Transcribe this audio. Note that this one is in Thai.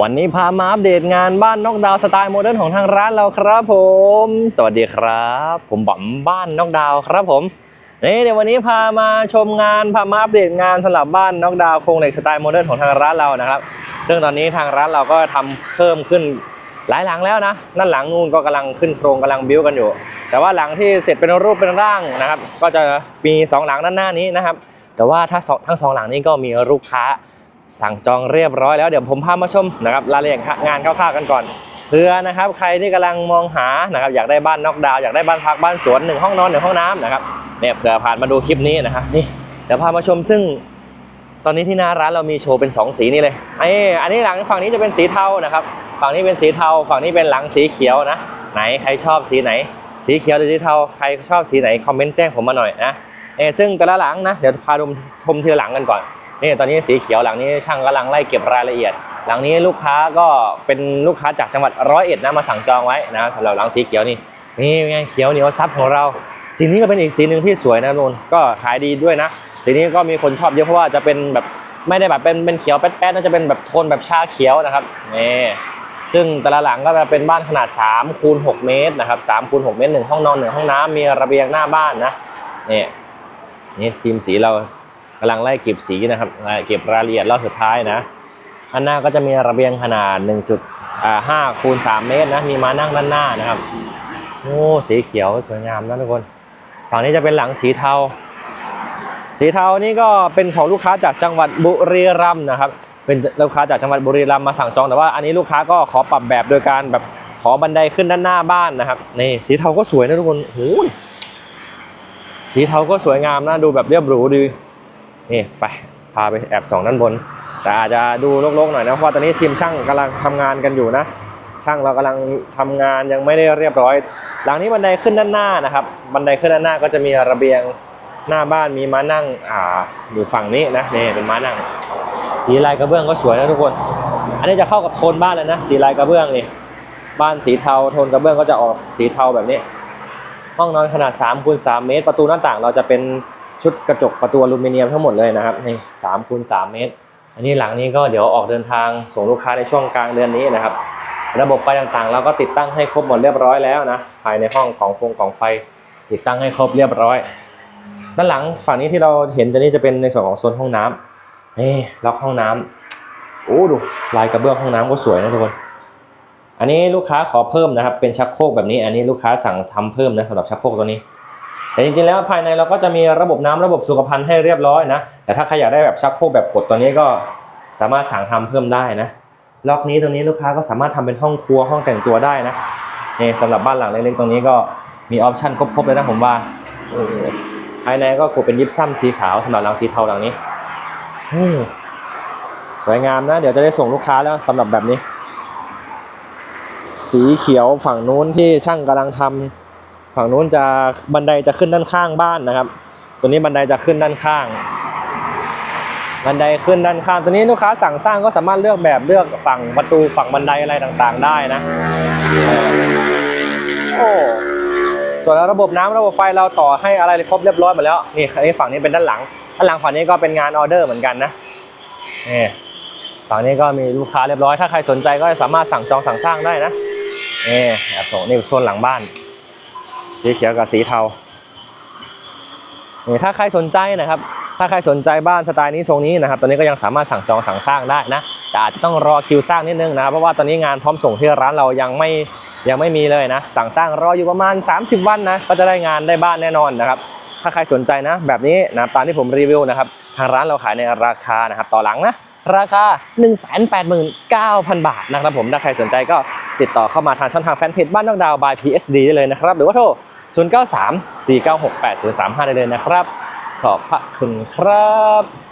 วันนี้พามาอัปเดตงานบ้านนอกดาวสไตล์โมเดิร์นของทางร้านเราครับผม สวัสดีครับ ผมบอมบ้านนอกดาวครับผมนี่เดี๋ยววันนี้พามาชมงานพามาอัปเดตงานสำหรับบ้านนอกดาวโครงเหล็กสไตล์โมเดิร์นของทางร้านเรานะครับ ซึ่งตอนนี้ทางร้านเราก็ทำเพิ่มขึ้นหลายหลังแล้วนะด้านหลังนู่นก็กำลังขึ้นโครงกำลังบิ้วกันอยู่ แต่ว่าหลังที่เสร็จเป็นรูปเป็นร่างนะครับ ก็จะมีสองหลังด้านหน้านี้นะครับ แต่ว่าถ้าทั้งสองหลังนี้ก็มีลูกค้า สั่งจองเรียบร้อยแล้วเดี๋ยวผมพามาชมนะครับรายละเอียดงานคร่าวๆกันก่อนเพื่อนะครับใครที่กำลังมองหานะครับอยากได้บ้านนอกดาวอยากได้บ้านพักบ้านสวนหนึ่งห้องนอนหนึ่งห้องน้ำนะครับเนี่ยเผื่อผ่านมาดูคลิปนี้นะครับนี่เดี๋ยวพามาชมซึ่งตอนนี้ที่หน้าร้านเรามีโชว์เป็น 2 สีนี่เลยไอ้อันนี้หลังฝั่งนี้จะเป็นสีเทานะครับฝั่งนี้เป็นสีเทา ฝั่งนี้เป็นหลังสีเขียวนะ ไหนใครชอบสีไหน สีเขียวหรือสีเทาใครชอบสีไหนคอมเมนต์แจ้งผมมาหน่อยนะเออซึ่งแต่ละหลังนะเดี๋ยวพาดูชมทีละหลังกันก่อน นี่ตอนนี้สีเขียวหลังนี้ช่างกำลังไล่เก็บรายละเอียด หลังนี้ลูกค้าก็เป็นลูกค้าจากจังหวัดร้อยเอ็ดนะมาสั่งจองไว้นะสำหรับหลังสีเขียวนี่นี่ไงเขียวเหนียวซับของเรา สีนี้ก็เป็นอีกสีหนึ่งที่สวยนะนนก็ขายดีด้วยนะ สีนี้ก็มีคนชอบเยอะเพราะว่าจะเป็นแบบไม่ได้แบบเป็นเป็นเขียวแป๊ดๆน่าจะเป็นแบบโทนแบบชาเขียวนะครับนี่ซึ่งแต่ละหลังก็จะเป็นบ้านขนาด3คูณ6เมตรนะครับ3คูณ6เมตรหนึ่งห้องนอนหนึ่งห้องน้ำมีระเบียงหน้าบ้านนะนี่นี่ทีมสีเรา กำลังไล่เก็บสีนะครับเก็บรายละเอียดรอบสุดท้ายนะอันหน้าก็จะมีระเบียงขนาด 1.5คูณ3เมตรนะมีมานั่งด้านหน้านะครับโอ้สีเขียวสวยงามนะทุกคนฝั่งนี้จะเป็นหลังสีเทา สีเทานี่ก็เป็นของลูกค้าจากจังหวัดบุรีรัมย์นะครับ เป็นลูกค้าจากจังหวัดบุรีรัมย์มาสั่งจองแต่ว่าอันนี้ลูกค้าก็ขอปรับแบบโดยการแบบขอบันไดขึ้นด้านหน้าบ้านนะครับนี่สีเทาก็สวยนะทุกคนโอ้สีเทาก็สวยงามนะดูแบบเรียบหรูดี นี่ไปพาไปแอบส่องด้านบน แต่อาจจะดูโลกๆหน่อยนะเพราะตอนนี้ทีมช่างกำลังทำงานกันอยู่นะ ช่างเรากำลังทำงานยังไม่ได้เรียบร้อย หลังนี้บันไดขึ้นด้านหน้านะครับ บันไดขึ้นด้านหน้าก็จะมีระเบียงหน้าบ้านมีม้านั่งอ่าอยู่ฝั่งนี้นะนี่เป็นม้านั่ง สีลายกระเบื้องก็สวยนะทุกคน อันนี้จะเข้ากับโทนบ้านเลยนะ สีลายกระเบื้องนี่บ้านสีเทาโทนกระเบื้องก็จะออกสีเทาแบบนี้ ห้องนอนขนาด3คูณ3เมตร ประตูหน้าต่างเราจะเป็นชุดกระจกประตูอลูมิเนียมทั้งหมดเลยนะครับนี่3คูณ3เมตร อันนี้หลังนี้ก็เดี๋ยวออกเดินทางส่งลูกค้าในช่วงกลางเดือนนี้นะครับ ระบบไฟต่างๆ เราก็ติดตั้งให้ครบหมดเรียบร้อยแล้วนะภายในห้องของฟงของไฟติดตั้งให้ครบเรียบร้อย ด้านหลังฝั่งนี้ที่เราเห็นจะนี่จะเป็นในส่วนของโซนห้องน้ำเฮ้ล็อกห้องน้ำโอ้ดูลายกระเบื้องห้องน้ำก็สวยนะทุกคน อันนี้ลูกค้าขอเพิ่มนะครับ เป็นชักโครกแบบนี้ อันนี้ลูกค้าสั่งทำเพิ่มนะสำหรับชักโครกตัวนี้ แต่จริงๆแล้วภายในเราก็จะมีระบบน้ำระบบสุขภัณฑ์ให้เรียบร้อยนะ แต่ถ้าใครอยากได้แบบชักโครกแบบกดตัวนี้ก็สามารถสั่งทำเพิ่มได้นะล็อกนี้ตรงนี้ลูกค้าก็สามารถทำเป็นห้องครัวห้องแต่งตัวได้นะนี่สำหรับบ้านหลังเล็กๆตรงนี้ก็มีออปชั่นครบๆเลยนะผมว่าภายในก็กดเป็นยิปซัมสีขาวสำหรับหลังสีเทาหลังนี้สวยงามนะ เดี๋ยวจะได้ส่งลูกค้าแล้วสำหรับแบบนี้ สีเขียวฝั่งนู้นที่ช่างกำลังทำฝั่งนู้นจะบันไดจะขึ้นด้านข้างบ้านนะครับ ตัวนี้บันไดจะขึ้นด้านข้าง บันไดขึ้นด้านข้างตัวนี้ลูกค้าสั่งสร้างก็สามารถเลือกแบบเลือกฝั่งประตูฝั่งบันไดอะไรต่างๆ ได้นะโอ้ส่วนระบบน้ำระบบไฟเราต่อให้อะไรครบเรียบร้อยหมดแล้วนี่อันนี้ฝั่งนี้เป็นด้านหลังด้านหลังฝั่งนี้ก็เป็นงานออเดอร์เหมือนกันนะนี่ฝั่งนี้ก็มีลูกค้าเรียบร้อย ถ้าใครสนใจก็สามารถสั่งจองสั่งสร้างได้นะ นี่แอบส่งนี่โซนหลังบ้าน สีเขียวกับสีเทานี่ถ้าใครสนใจนะครับ ถ้าใครสนใจบ้านสไตล์นี้ทรงนี้นะครับ ตอนนี้ก็ยังสามารถสั่งจองสั่งสร้างได้นะ แต่อาจจะต้องรอคิวสร้างนิดนึงนะครับ เพราะว่าตอนนี้งานพร้อมส่งที่ร้านเรายังไม่ยังไม่มีเลยนะ สั่งสร้างรออยู่ประมาณ 30 วันนะ ก็จะได้งานได้บ้านแน่นอนนะครับ ถ้าใครสนใจนะ แบบนี้นะตามที่ผมรีวิวนะครับ ทางร้านเราขายในราคานะครับ ต่อหลังนะ ราคา 189,000 บาทนะครับผม ถ้าใครสนใจก็ติดต่อเข้ามาทางช่องทางแฟนเพจบ้านนอกดาวบาย PSD ได้เลยนะครับ หรือว่าโทร 093 496 8035 ได้เลยนะครับ ขอบพระคุณครับ